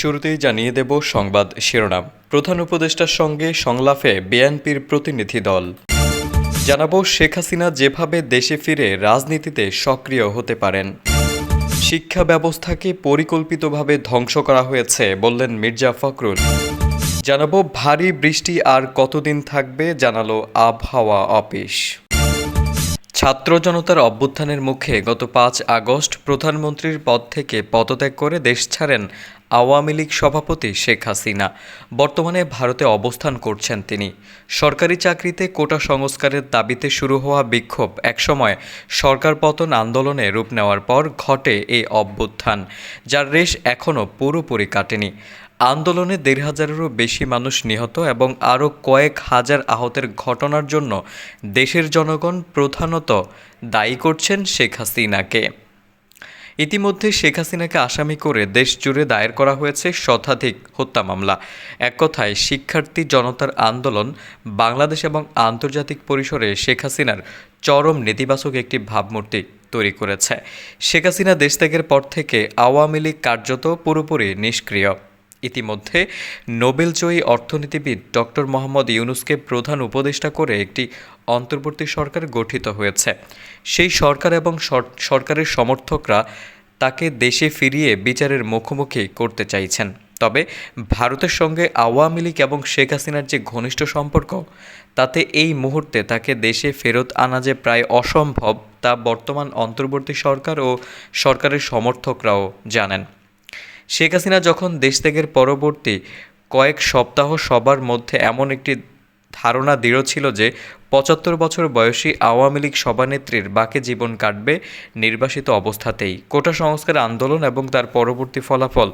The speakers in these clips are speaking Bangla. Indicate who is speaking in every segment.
Speaker 1: শুরুতেই জানিয়ে দেব সংবাদ শিরোনাম। প্রধান উপদেষ্টার সঙ্গে সংলাপে বিএনপির প্রতিনিধি দল। জানাব শেখ হাসিনা যেভাবে দেশে ফিরে রাজনীতিতে সক্রিয় হতে পারেন। শিক্ষা ব্যবস্থাকে পরিকল্পিতভাবে ধ্বংস করা হয়েছে বললেন মির্জা ফখরুল। জানাব ভারী বৃষ্টি আর কতদিন থাকবে জানালো আবহাওয়া অফিস। ছাত্র জনতার অভ্যুত্থানের মুখে গত পাঁচ আগস্ট প্রধানমন্ত্রীর পদ থেকে পদত্যাগ করে দেশ ছাড়েন আওয়ামী লীগ সভাপতি শেখ হাসিনা। বর্তমানে ভারতে অবস্থান করছেন তিনি। সরকারি চাকরিতে কোটা সংস্কারের দাবিতে শুরু হওয়া বিক্ষোভ একসময় সরকার পতন আন্দোলনে রূপ নেওয়ার পর ঘটে এই অভ্যুত্থান, যার রেশ এখনও পুরোপুরি কাটেনি। আন্দোলনে দেড় হাজারেরও বেশি মানুষ নিহত এবং আরও কয়েক হাজার আহতের ঘটনার জন্য দেশের জনগণ প্রধানত দায়ী করছেন শেখ হাসিনাকে। ইতিমধ্যে শেখ হাসিনাকে আসামি করে দেশ জুড়ে দায়ের করা হয়েছে শতাধিক হত্যা মামলা। এক কথায়, শিক্ষার্থী জনতার আন্দোলন বাংলাদেশ এবং আন্তর্জাতিক পরিসরে শেখ হাসিনার চরম নেতিবাচক একটি ভাবমূর্তি তৈরি করেছে। শেখ হাসিনা দেশ ত্যাগের পর থেকে আওয়ামী লীগ কার্যত পুরোপুরি নিষ্ক্রিয়। ইতিমধ্যে নোবেলজয়ী অর্থনীতিবিদ ডক্টর মোহাম্মদ ইউনুসকে প্রধান উপদেষ্টা করে একটি অন্তর্বর্তী সরকার গঠিত হয়েছে। সেই সরকার এবং সরকারের সমর্থকরা তাকে দেশে ফিরিয়ে বিচারের মুখোমুখি করতে চাইছেন। তবে ভারতের সঙ্গে আওয়ামী লীগ এবং শেখ হাসিনার যে ঘনিষ্ঠ সম্পর্ক, তাতে এই মুহূর্তে তাকে দেশে ফেরত আনা যে প্রায় অসম্ভব তা বর্তমান অন্তর্বর্তী সরকার ও সরকারের সমর্থকরাও জানেন। শেখ হাসিনা যখন দেশ ত্যাগের পরবর্তী কয়েক সপ্তাহ সবার মধ্যে এমন একটি ধারণা দৃঢ় ছিল যে পঁচাত্তর বছর বয়সী আওয়ামী লীগ সভানেত্রীর বাকি জীবন কাটবে নির্বাসিত অবস্থাতেই। কোটা সংস্কার আন্দোলন এবং তার পরবর্তী ফলাফল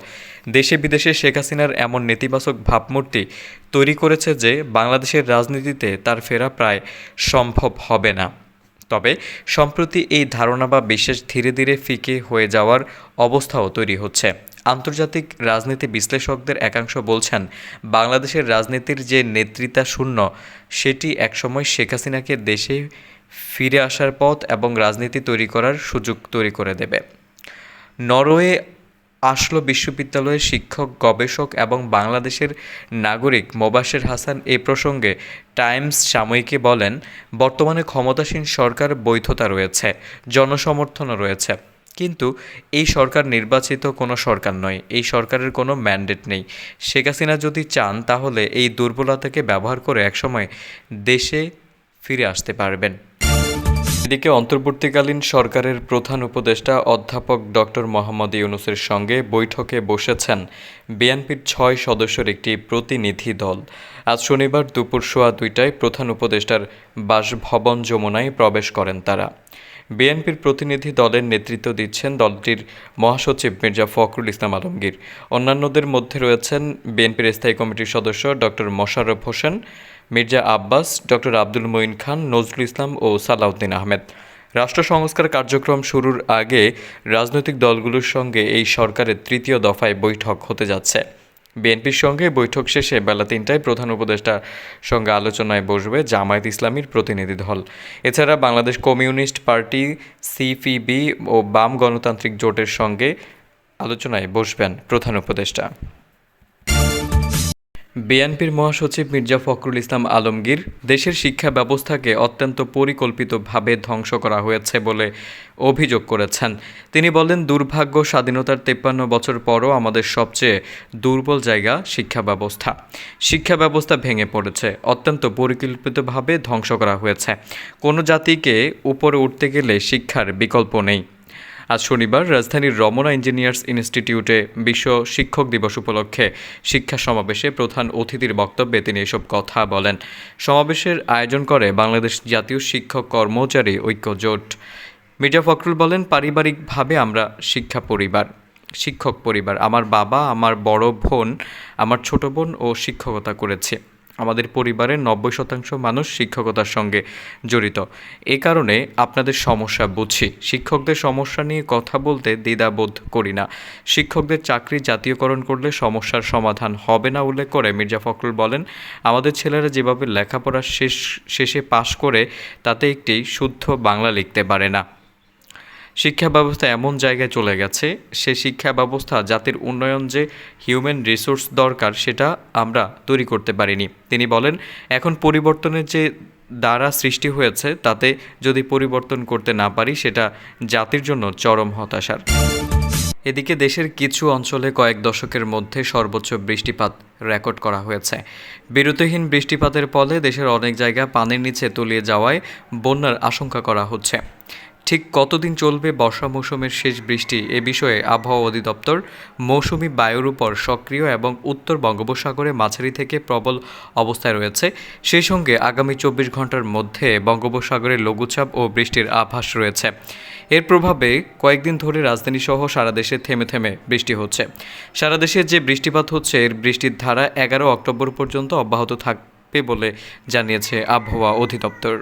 Speaker 1: দেশে বিদেশে শেখ হাসিনার এমন নেতিবাচক ভাবমূর্তি তৈরি করেছে যে বাংলাদেশের রাজনীতিতে তার ফেরা প্রায় সম্ভব হবে না। তবে সম্প্রতি এই ধারণা বা বিশ্বাস ধীরে ধীরে ফিকে হয়ে যাওয়ার অবস্থাও তৈরি হচ্ছে। আন্তর্জাতিক রাজনীতি বিশ্লেষকদের একাংশ বলছেন, বাংলাদেশের রাজনীতির যে নেতৃত্বা শূন্য, সেটি একসময় শেখ হাসিনাকে দেশে ফিরে আসার পথ এবং রাজনীতি তৈরি করার সুযোগ তৈরি করে দেবে। নরওয়ে আসলো বিশ্ববিদ্যালয়ের শিক্ষক, গবেষক এবং বাংলাদেশের নাগরিক মোবাশের হাসান এ প্রসঙ্গে টাইমস সাময়িকী বলেন, বর্তমানে ক্ষমতাসীন সরকার বৈধতা রয়েছে, জনসমর্থনও রয়েছে। কিন্তু এই সরকার নির্বাচিত কোনো সরকার নয়, এই সরকারের কোনো ম্যান্ডেট নেই। শেখ হাসিনা যদি চান, তাহলে এই দুর্বলতাকে ব্যবহার করে একসময় দেশে ফিরে আসতে পারবেন। এদিকে অন্তর্বর্তীকালীন সরকারের প্রধান উপদেষ্টা অধ্যাপক ডক্টর মোহাম্মদ ইউনুসের সঙ্গে বৈঠকে বসেছেন বিএনপির ছয় সদস্যের একটি প্রতিনিধি দল। আজ শনিবার দুপুর সোয়া দুইটায় প্রধান উপদেষ্টার বাসভবন যমুনায় প্রবেশ করেন তারা। বিএনপির প্রতিনিধি দলের নেতৃত্ব দিচ্ছেন দলটির মহাসচিব মির্জা ফখরুল ইসলাম আলমগীর। অন্যান্যদের মধ্যে রয়েছেন বিএনপির স্থায়ী কমিটির সদস্য ডক্টর মোশাররফ হোসেন, মির্জা আব্বাস, ডক্টর আব্দুল মঈন খান, নজরুল ইসলাম ও সালাউদ্দিন আহমেদ। রাষ্ট্র সংস্কার কার্যক্রম শুরুর আগে রাজনৈতিক দলগুলোর সঙ্গে এই সরকারের তৃতীয় দফায় বৈঠক হতে যাচ্ছে। বিএনপির সঙ্গে বৈঠক শেষে বেলা তিনটায় প্রধান উপদেষ্টার সঙ্গে আলোচনায় বসবে জামায়াত ইসলামীর প্রতিনিধি দল। এছাড়া বাংলাদেশ কমিউনিস্ট পার্টি, সিপিবি ও বাম গণতান্ত্রিক জোটের সঙ্গে আলোচনায় বসবেন প্রধান উপদেষ্টা। বিএনপির মহাসচিব মির্জা ফখরুল ইসলাম আলমগীর দেশের শিক্ষা ব্যবস্থাকে অত্যন্ত পরিকল্পিতভাবে ধ্বংস করা হয়েছে বলে অভিযোগ করেছেন। তিনি বলেন, দুর্ভাগ্য স্বাধীনতার তেপ্পান্ন বছর পরও আমাদের সবচেয়ে দুর্বল জায়গা শিক্ষা ব্যবস্থা। শিক্ষা ব্যবস্থা ভেঙে পড়েছে, অত্যন্ত পরিকল্পিতভাবে ধ্বংস করা হয়েছে। কোনো জাতিকে উপরে উঠতে গেলে শিক্ষার বিকল্প নেই। আজ শনিবার রাজধানীর রমনা ইঞ্জিনিয়ার্স ইনস্টিটিউটে বিশ্ব শিক্ষক দিবস উপলক্ষে শিক্ষা সমাবেশে প্রধান অতিথির বক্তব্যে তিনি এসব কথা বলেন। সমাবেশের আয়োজন করে বাংলাদেশ জাতীয় শিক্ষক কর্মচারী ঐক্য জোট। মির্জা ফখরুল বলেন, পারিবারিকভাবে আমরা শিক্ষা পরিবার, শিক্ষক পরিবার। আমার বাবা, আমার বড় বোন, আমার ছোট বোন ও শিক্ষকতা করেছে। আমাদের পরিবারের নব্বই শতাংশ মানুষ শিক্ষকতার সঙ্গে জড়িত। এ কারণে আপনাদের সমস্যা বুঝি শিক্ষকদের সমস্যা নিয়ে কথা বলতে দ্বিধাবোধ করি না। শিক্ষকদের চাকরি জাতীয়করণ করলে সমস্যার সমাধান হবে না উল্লেখ করে মির্জা ফখরুল বলেন, আমাদের ছেলেরা যেভাবে লেখাপড়া শেষ, শেষে পাশ করে, তাতে একটি শুদ্ধ বাংলা লিখতে পারে না। শিক্ষা ব্যবস্থা এমন জায়গায় চলে গেছে, সে শিক্ষা ব্যবস্থা জাতির উন্নয়ন যে হিউম্যান রিসোর্স দরকার সেটা আমরা তৈরি করতে পারিনি। তিনি বলেন, এখন পরিবর্তনের যে দ্বারা সৃষ্টি হয়েছে, তাতে যদি পরিবর্তন করতে না পারি, সেটা জাতির জন্য চরম হতাশার। এদিকে দেশের কিছু অঞ্চলে কয়েক দশকের মধ্যে সর্বোচ্চ বৃষ্টিপাত রেকর্ড করা হয়েছে। বিরতিহীন বৃষ্টিপাতের ফলে দেশের অনেক জায়গা পানির নিচে তলিয়ে যাওয়ায় বন্যার আশঙ্কা করা হচ্ছে। ঠিক কতদিন চলবে বর্ষা মৌসুমের শেষ বৃষ্টি এ বিষয়ে আবহাওয়া অধিদপ্তর মৌসুমি বায়ুর উপর সক্রিয় এবং উত্তর বঙ্গোপসাগরে মাঝারি থেকে প্রবল অবস্থায় রয়েছে। সেই সঙ্গে আগামী চব্বিশ ঘণ্টার মধ্যে বঙ্গোপসাগরে লঘুচাপ ও বৃষ্টির আভাস রয়েছে। এর প্রভাবে কয়েকদিন ধরে রাজধানী সহ সারা দেশে থেমে থেমে বৃষ্টি হচ্ছে। সারা দেশে যে বৃষ্টিপাত হচ্ছে, এর বৃষ্টির ধারা এগারো অক্টোবর পর্যন্ত অব্যাহত থাকবে বলে জানিয়েছে আবহাওয়া অধিদপ্তর।